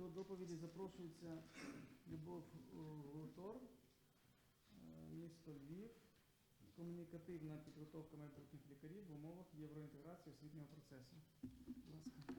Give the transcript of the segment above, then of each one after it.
до доповіді запрошується Любов е, Гутор, е, місто Львів, комунікативна підготовка майбутніх лікарів в умовах євроінтеграції освітнього процесу. Будь ласка.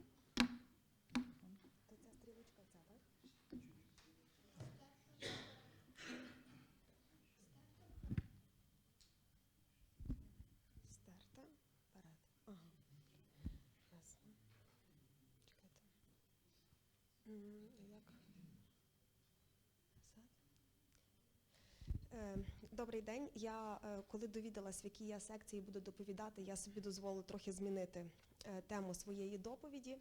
Добрий день. Я е, коли довідалась, в якій я секції буду доповідати, я собі дозволила трохи змінити е, тему своєї доповіді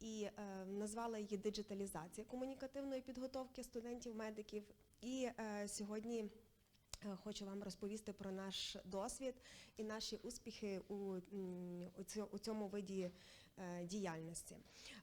і е, назвала її диджиталізація комунікативної підготовки студентів-медиків. І е, сьогодні е, хочу вам розповісти про наш досвід і наші успіхи у, цьому виді е, діяльності.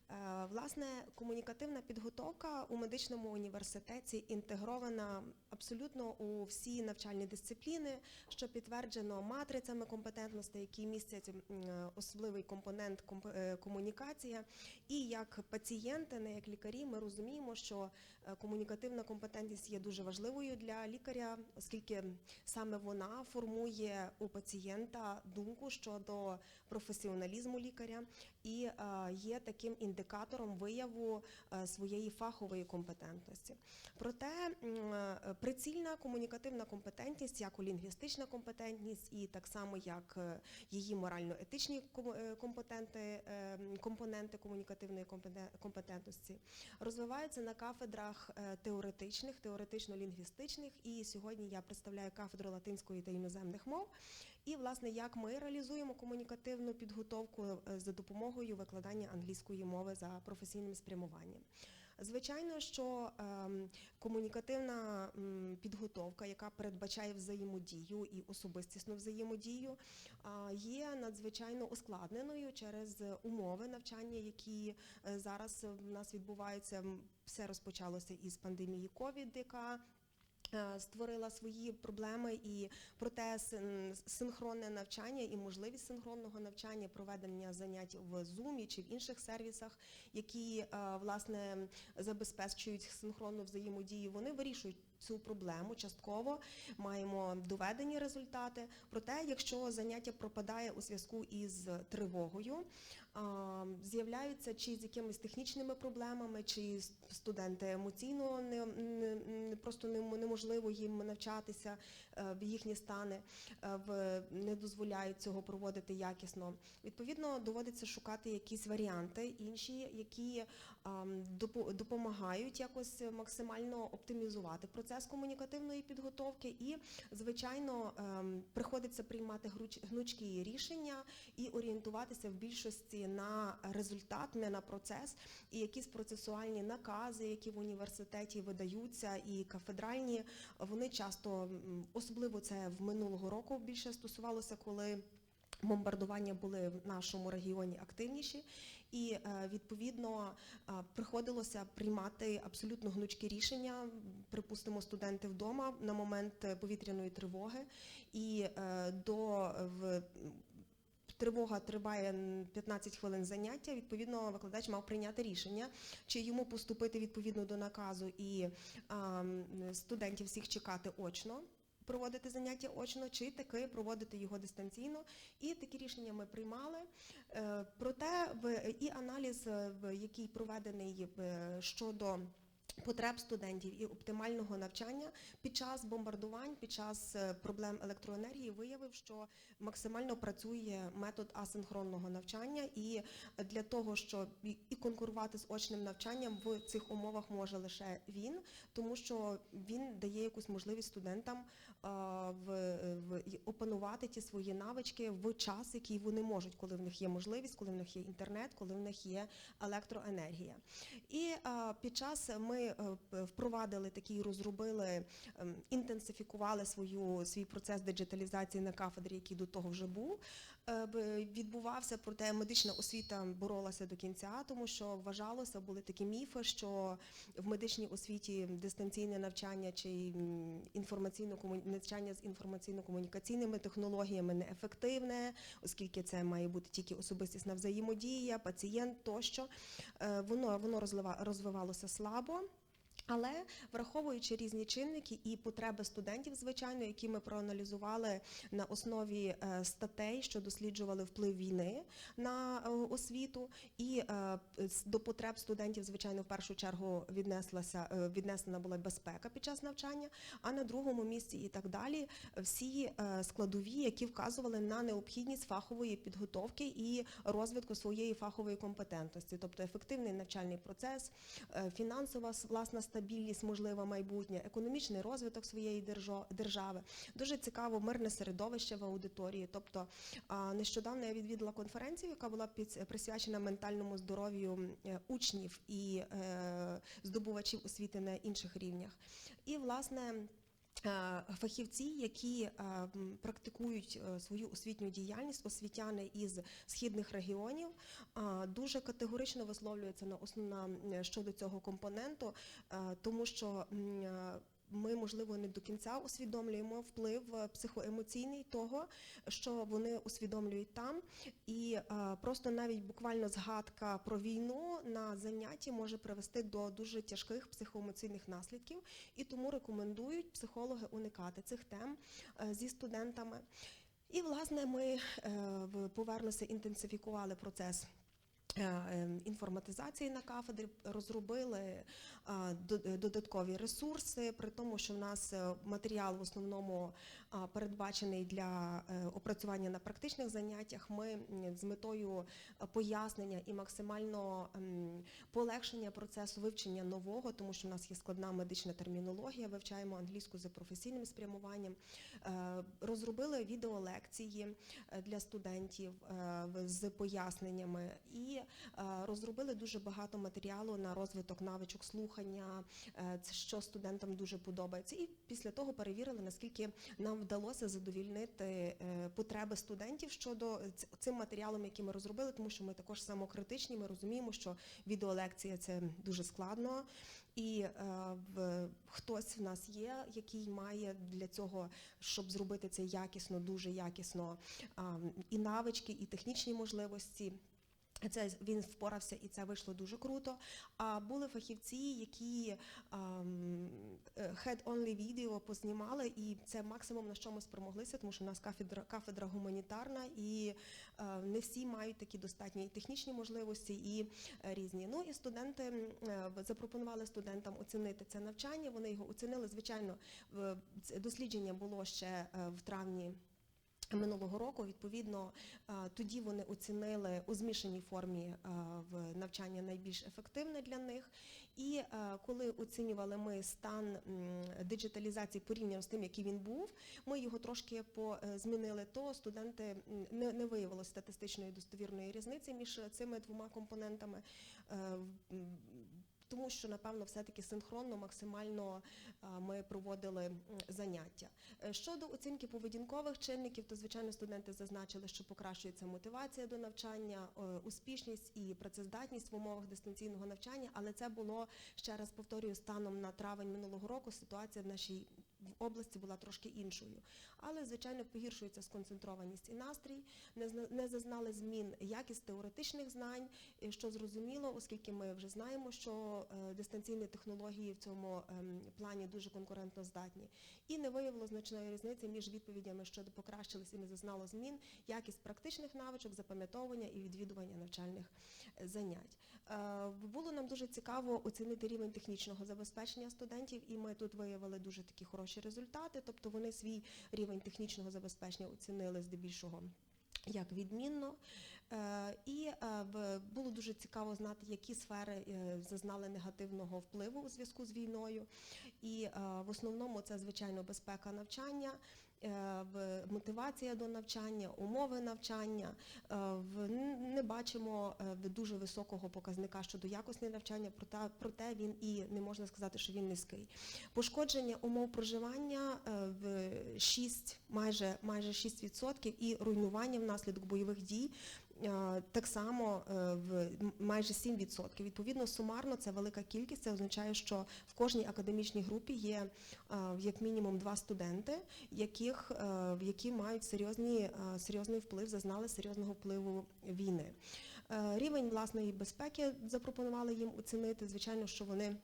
Е, Власне, комунікативна підготовка у медичному університеті інтегрована абсолютно у всі навчальні дисципліни, що підтверджено матрицями компетентностей, які містять е, особливий компонент комп- е, комунікація. І як пацієнти, не як лікарі, ми розуміємо, що е, комунікативна компетентність є дуже важливою для лікаря, оскільки саме вона формує у пацієнта думку щодо професіоналізму лікаря і е, є таким індикатором вияву е, своєї фахової компетентності. Проте е, прицільна комунікативна компетентність, як у лінгвістична компетентність, і так само як її морально-етичні компетенти, компоненти комунікативної компетен- компетентності, розвиваються на кафедрах теоретичних, теоретично-лінгвістичних. І сьогодні я представляю кафедру латинської та іноземних мов. І, власне, як ми реалізуємо комунікативну підготовку е, за допомогою викладання англійської мови за професійним спрямуванням. Звичайно, що ем, комунікативна підготовка, яка передбачає взаємодію і особистісну взаємодію, є надзвичайно ускладненою через умови навчання, які е, зараз в нас відбуваються. Все розпочалося із пандемії COVID, яка створила свої проблеми і проте син- синхронне навчання і можливість синхронного навчання, проведення занять в Zoom чи в інших сервісах, які е, власне забезпечують синхронну взаємодію, вони вирішують цю проблему частково. Маємо доведені результати. Проте, якщо заняття пропадає у зв'язку із тривогою, з'являються чи з якимись технічними проблемами, чи студенти емоційно не, не, просто неможливо їм навчатися е, в їхні стани, е, в не дозволяють цього проводити якісно. Відповідно, доводиться шукати якісь варіанти інші, які допомагають якось максимально оптимізувати процес комунікативної підготовки, і звичайно ем, приходиться приймати гнучкі рішення і орієнтуватися в більшості на результат, не на процес, і якісь процесуальні накази, які в університеті видаються, і кафедральні, вони часто, особливо це в минулого року більше стосувалося, коли. Бомбардування були в нашому регіоні активніші, і е, відповідно е, приходилося приймати абсолютно гнучкі рішення. Припустимо, студенти вдома на момент е, повітряної тривоги, і до в Тривога триває м, 15 хвилин заняття. Відповідно, викладач мав прийняти рішення, чи йому поступити відповідно до наказу і студентів всіх чекати очно. Проводити заняття очно, чи таки проводити його дистанційно, і такі рішення ми приймали. Е, Проте в і аналіз, який проведений щодо потреб студентів і оптимального навчання під час бомбардувань, під час е, проблем електроенергії виявив, що максимально працює метод асинхронного навчання, і для того, щоб і конкурувати з очним навчанням в цих умовах може лише він, тому що він дає якусь можливість студентам в, в опанувати ті свої навички в час, який вони можуть, коли в них є можливість, коли в них є інтернет, коли в них є електроенергія. І під час ми ми е, впровадили такий, розробили, ем, інтенсифікували свою свій процес диджиталізації на кафедрі, який до того вже був. Е, Відбувався, проте медична освіта боролася до кінця, тому що вважалося, були такі міфи, що в медичній освіті дистанційне навчання чи інформаційно навчання з інформаційно-комунікаційними технологіями неефективне, оскільки це має бути тільки особистісна взаємодія, пацієнт тощо. Е, Воно воно розвивалося слабо. Але враховуючи різні чинники і потреби студентів, звичайно, які ми проаналізували на основі е, статей, що досліджували вплив війни на е, освіту, і е, до потреб студентів, звичайно, в першу чергу віднеслася віднесена була безпека під час навчання, а на другому місці і так далі всі складові, які вказували на необхідність фахової підготовки і розвитку своєї фахової компетентності, тобто ефективний навчальний процес, фінансова власна стабільність, можливе майбутнє, економічний розвиток своєї держави. Дуже цікаво мирне середовище в аудиторії. Тобто нещодавно я відвідала конференцію, яка була присвячена ментальному здоров'ю е, учнів і е, здобувачів освіти на інших рівнях. І власне. Е, Фахівці, які е, практикують е, свою освітню діяльність, освітяни із східних регіонів, дуже категорично висловлюються на основна щодо цього компоненту, тому що ми, можливо, не до кінця усвідомлюємо вплив е, психоемоційний того, що вони усвідомлюють там, і е, просто навіть буквально згадка про війну на занятті може привести до дуже тяжких психоемоційних наслідків, і тому рекомендують психологи уникати цих тем е, зі студентами. І власне ми повернуся, інтенсифікували процес. Е, е, Інформатизації на кафедрі розробили е, до- додаткові ресурси, при тому, що в нас е, матеріал в основному передбачений для е, опрацювання на практичних заняттях. Ми з метою е, пояснення і максимально ем, полегшення процесу вивчення нового, тому що в нас є складна медична термінологія, вивчаємо англійську за професійним спрямуванням. Е, Розробили відеолекції е, для студентів е, з поясненнями і е, розробили дуже багато матеріалу на розвиток навичок слухання, е, що студентам дуже подобається. І після того перевірили, наскільки нам вдалося задовільнити е, потреби студентів щодо цим матеріалом, який ми розробили, тому що ми також самокритичні. Ми розуміємо, що відеолекція це дуже складно. І е, в, хтось в нас є, який має для цього, щоб зробити це якісно, дуже якісно, і навички, і технічні можливості. Це він впорався, і це вийшло дуже круто. А були фахівці, які е, head-only відео познімали, і це максимум на що ми спромоглися, тому що у нас кафедра, кафедра гуманітарна, і е, не всі мають такі достатні технічні можливості і е, різні. Ну і студенти е, запропонували студентам оцінити це навчання. Вони його оцінили. Звичайно, це дослідження було ще в травні. Минулого року, відповідно, е, тоді вони оцінили у змішаній формі е, в навчання найбільш ефективне для них. І е, коли оцінювали ми стан диджиталізації порівняно з тим, який він був, ми його трошки змінили, то студенти не, не статистичної достовірної різниці між цими двома компонентами. Тому що, напевно, все-таки синхронно, максимально е, ми проводили заняття. Е, Щодо оцінки поведінкових чинників, то звичайно студенти зазначили, що покращується мотивація до навчання, е, успішність і працездатність в умовах дистанційного навчання. Але це було ще раз повторюю станом на травень минулого року. Ситуація в нашій області була трошки іншою. Але звичайно погіршується сконцентрованість і настрій. Не зазнали змін якість теоретичних знань, що зрозуміло, оскільки ми вже знаємо, що е, дистанційні технології в цьому ем, плані дуже конкурентно здатні. І не виявило значної різниці між відповідями, що покращились і не зазнало змін, якість практичних навичок, запам'ятовування і відвідування навчальних е, занять. Е, Було нам дуже цікаво оцінити рівень технічного забезпечення студентів, і ми тут виявили дуже такі хороші результати. Тобто вони свій рівень технічного забезпечення оцінили здебільшого. Як відмінно, Е, і е, було дуже цікаво знати, які сфери е, зазнали негативного впливу у зв'язку з війною. І в основному це звичайно безпека навчання, мотивація до навчання, умови навчання. Е, в- Не бачимо е, в- дуже високого показника щодо якості навчання, проте, він і не можна сказати, що він низький. Пошкодження умов проживання е, в 6, майже, майже 6% і руйнування внаслідок бойових дій е, так само е, в майже 7%. Відповідно, сумарно це велика кількість. Це означає, що в кожній академічній групі є е, як мінімум два студенти, яких, е, які мають серйозні, серйозний вплив, зазнали серйозного впливу війни. Рівень власної безпеки запропонували їм оцінити. Звичайно, що вони.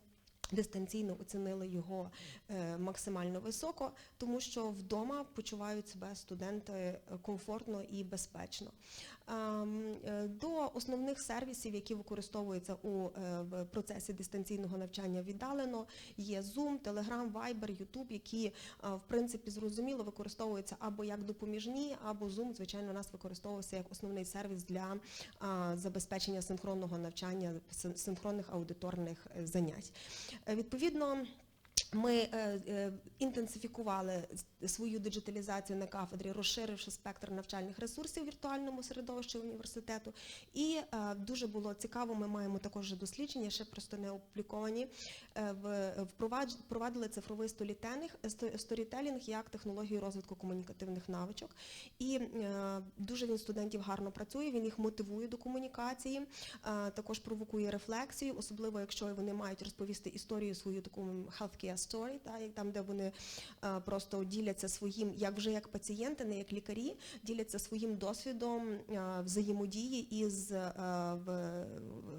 Дистанційно оцінили його е, максимально високо, тому що вдома почувають себе студенти е, комфортно і безпечно. Е, До основних сервісів, які використовуються у процесі дистанційного навчання віддалено, є Zoom, Telegram, Viber, YouTube, які в принципі зрозуміло використовуються або як допоміжні, або Zoom, звичайно, у нас використовувався як основний сервіс для забезпечення синхронного навчання, синхронних аудиторних занять. Е, Відповідно. Ми е, е, інтенсифікували свою диджиталізацію на кафедрі, розширивши спектр навчальних ресурсів в віртуальному середовищі університету. І е, дуже було цікаво. Ми маємо також дослідження, ще просто не опубліковані. Впровадили цифровий сторітелінг як технологію розвитку комунікативних навичок. І дуже він студентів гарно працює. Він їх мотивує до комунікації, також провокує рефлексію, особливо якщо вони мають розповісти історію свою таку healthcare story, як там, де вони е, просто діляться своїм, як вже як пацієнти, не як лікарі, діляться своїм досвідом е, взаємодії із е,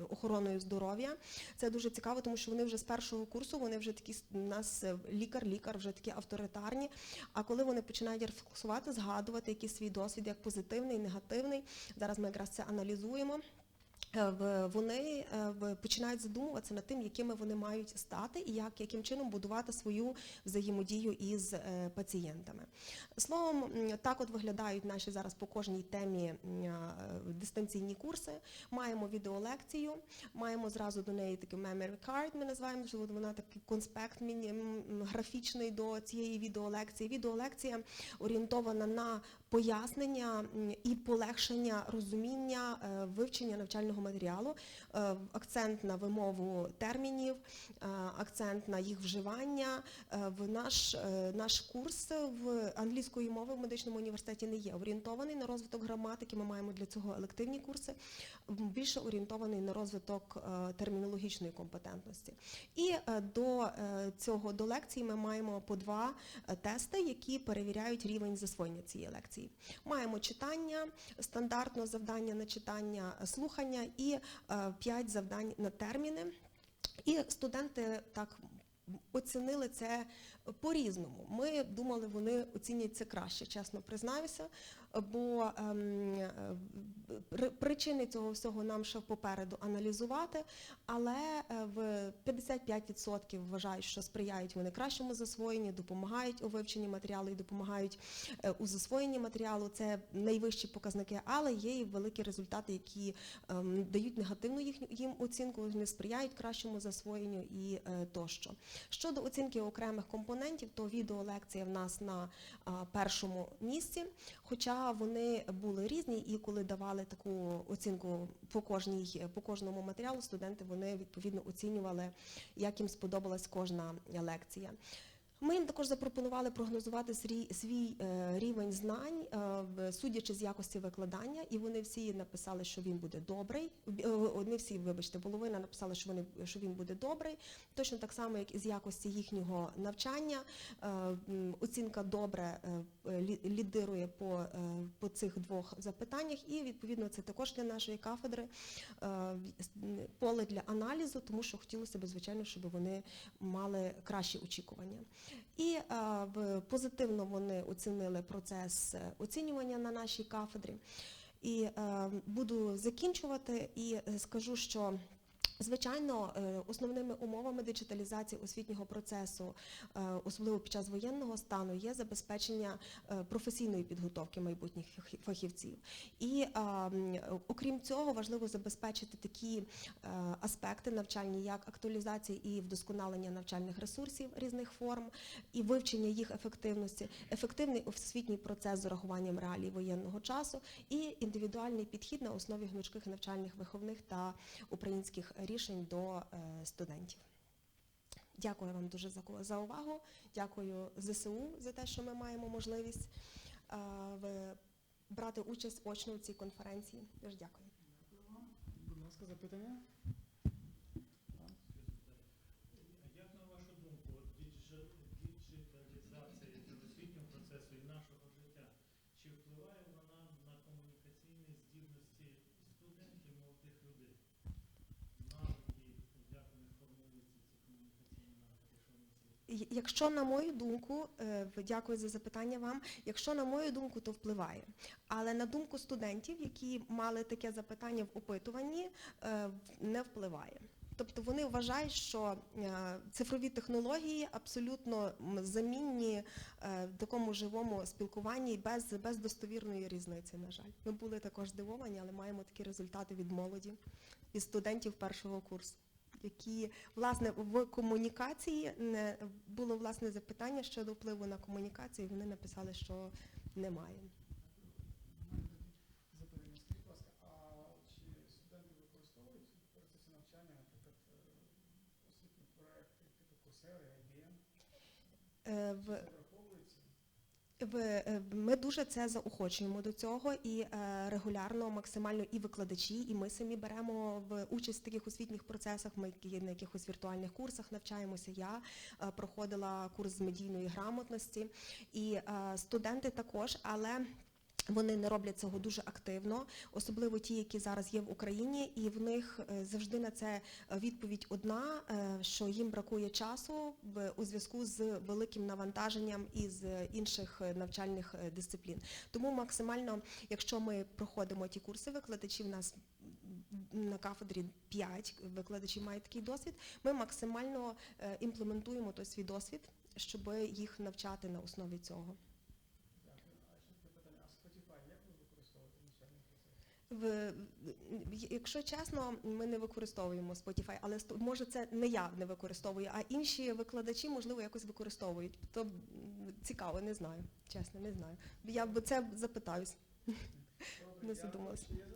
охороною здоров'я. Це дуже цікаво, тому що вони вже з першого курсу вони вже такі у нас лікар-лікар, вже такі авторитарні. А коли вони починають рефлексувати, згадувати якийсь свій досвід, як позитивний, негативний, зараз ми якраз це аналізуємо. Е, Вони е, починають задумуватися над тим, якими вони мають стати і як яким чином будувати свою взаємодію із е, пацієнтами. Словом, так от виглядають наші зараз по кожній темі дистанційні курси. Маємо відеолекцію, маємо зразу до неї такий memory card, ми називаємо, що вона такий конспект графічний до цієї відеолекції. Відеолекція орієнтована на пояснення і полегшення розуміння вивчення навчального матеріалу, е, акцент на вимову термінів, е, акцент на їх вживання. Е, В наш, наш курс в англійської мови в медичному університеті не є орієнтований на розвиток граматики. Ми маємо для цього елективні курси, більше орієнтований на розвиток термінологічної компетентності. І до цього до лекції ми маємо по два тести, які перевіряють рівень засвоєння цієї лекції. Маємо читання, стандартно завдання на читання, е, слухання і е, п'ять завдань на терміни. І студенти так оцінили це по-різному. Ми думали, вони оцінять це краще, чесно признаюся. Бо ем, е, причини цього всього нам ще попереду аналізувати, але е, в 55% вважають, що сприяють вони кращому засвоєнні, допомагають у вивченні матеріалу і допомагають е, у засвоєнні матеріалу. Це найвищі показники, але є і великі результати, які ем, дають негативну їхню їм оцінку, не сприяють кращому засвоєнню і тощо. Щодо оцінки окремих компонентів, то відеолекція в нас на першому місці, хоча вони були різні, і коли давали таку оцінку по кожній по кожному матеріалу, студенти вони відповідно оцінювали, як їм сподобалась кожна лекція. Ми їм також запропонували прогнозувати свій, е, рівень знань, е, судячи з якості викладання, і вони всі написали, що він буде добрий. Не всі, вибачте, половина написала, що вони що він буде добрий. Точно так само, як і з якості їхнього навчання. Е, Оцінка добре лідирує по, по цих двох запитаннях, і відповідно це також для нашої кафедри поле для аналізу, тому що хотілося б, звичайно, щоб вони мали кращі очікування. І е, позитивно вони оцінили процес е, оцінювання на нашій кафедрі. І е, буду закінчувати і скажу, що Звичайно, е, основними умовами диджиталізації освітнього процесу, е, особливо під час воєнного стану, є забезпечення е, професійної підготовки майбутніх фахівців. І окрім цього, важливо забезпечити такі аспекти навчальні, як актуалізація і вдосконалення навчальних ресурсів різних форм, і вивчення їх ефективності, ефективний освітній процес з урахуванням реалій воєнного часу і індивідуальний підхід на основі гнучких навчальних виховних та українських рішень до е, студентів. Дякую вам дуже за, увагу. Дякую ЗСУ за те, що ми маємо можливість е, брати участь очно у цій конференції. Дуже дякую. Будь ласка, запитання? Як на вашу думку, діджиталізація освітнього процесу і нашого життя, чи впливає вона на комунікаційні здібності студентів, молодих людей? Навики, як вони формуються, ці комунікаційні навики, що вони всі? Й- Якщо на мою думку, е, дякую за запитання вам. Якщо на мою думку, то впливає. Але на думку студентів, які мали таке запитання в опитуванні, е, не впливає. Тобто вони вважають, що е, цифрові технології абсолютно замінні в такому живому спілкуванні без, без достовірної різниці. На жаль, ми були також здивовані, але маємо такі результати від молоді, від студентів першого курсу які власне в комунікації не було власне запитання щодо впливу на комунікацію. і Вони написали, що немає. Запитання. Ми дуже це заохочуємо до цього і е, регулярно, максимально і викладачі, і ми самі беремо в участь в таких освітніх процесах. Ми на якихось віртуальних курсах навчаємося. Я е, проходила курс з медійної грамотності, і е, студенти також, але. Вони не роблять цього дуже активно, особливо ті, які зараз є в Україні, і в них е, завжди на це відповідь одна, е, що їм бракує часу у зв'язку з великим навантаженням із інших е, навчальних дисциплін. Тому максимально, якщо ми проходимо ті курси, викладачів у нас на кафедрі 5 викладачів мають такий досвід. Ми максимально імплементуємо той свій досвід, щоб їх навчати на основі цього. Дякую. А ще таке питання. А Spotify як ви використовуєте в навчальному процесі? В, в- якщо чесно, ми не використовуємо Spotify, але сто- може це не я не використовую, а інші викладачі, можливо, якось використовують. То цікаво, не знаю. Чесно, не знаю. Я б це запитаюсь. Добре, Не задумалась. Ще є? Є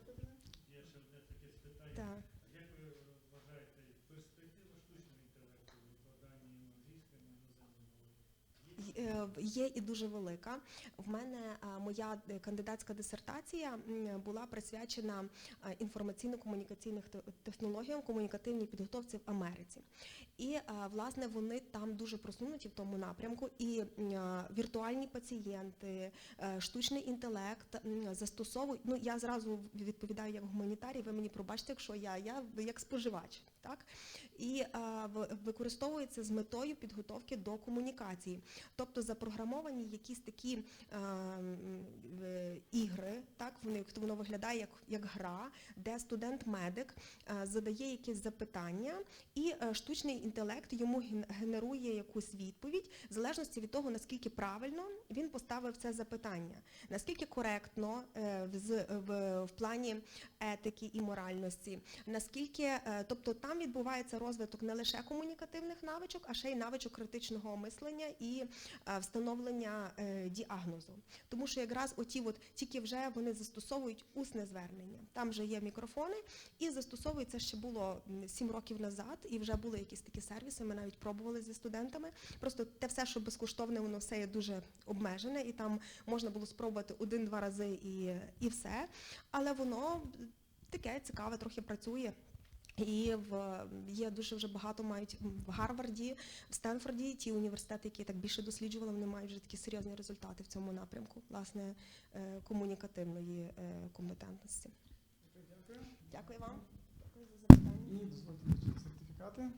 ще одне таке спитання. Так. Як ви вважаєте, перспектива штучного інтелекту в викладанні англійської на іноземній мові? Є? І дуже велика. В мене е, моя е, кандидатська дисертація була присвячена е, інформаційно-комунікаційних технологіям, комунікативній підготовці в Америці. І власне вони там дуже просунуті в тому напрямку. І віртуальні пацієнти, штучний інтелект застосовують. Ну я зразу відповідаю як гуманітарій. Ви мені пробачте, якщо я, я як споживач, так і е, використовується з метою підготовки до комунікації. Тобто запрограмовані якісь такі е, е, ігри, так вони воно виглядає як, як гра, де студент-медик задає якісь запитання, і е, штучний інтелект йому ген- генерує якусь відповідь, в залежності від того, наскільки правильно він поставив це запитання, наскільки коректно е, в, плані етики і моральності, наскільки, е, тобто там відбувається розвиток не лише комунікативних навичок, а ще й навичок критичного мислення і е, встановлення діагнозу. Тому що якраз оті от тільки вже вони застосовують усне звернення. Там вже є мікрофони, і застосовується ще було сім років назад, і вже були якісь такі сервіси. Ми навіть пробували зі студентами. Просто те все, що безкоштовне, воно все є дуже обмежене, і там можна було спробувати один-два рази і, і все. Але воно таке цікаве, трохи працює. І в є дуже вже багато мають в Гарварді, в Стенфорді, ті університети, які так більше досліджували, вони мають вже такі серйозні результати в цьому напрямку, власне, е, комунікативної е, компетентності. Дякую. Дякую вам. Дякую за запитання. І дозвольте сертифікати.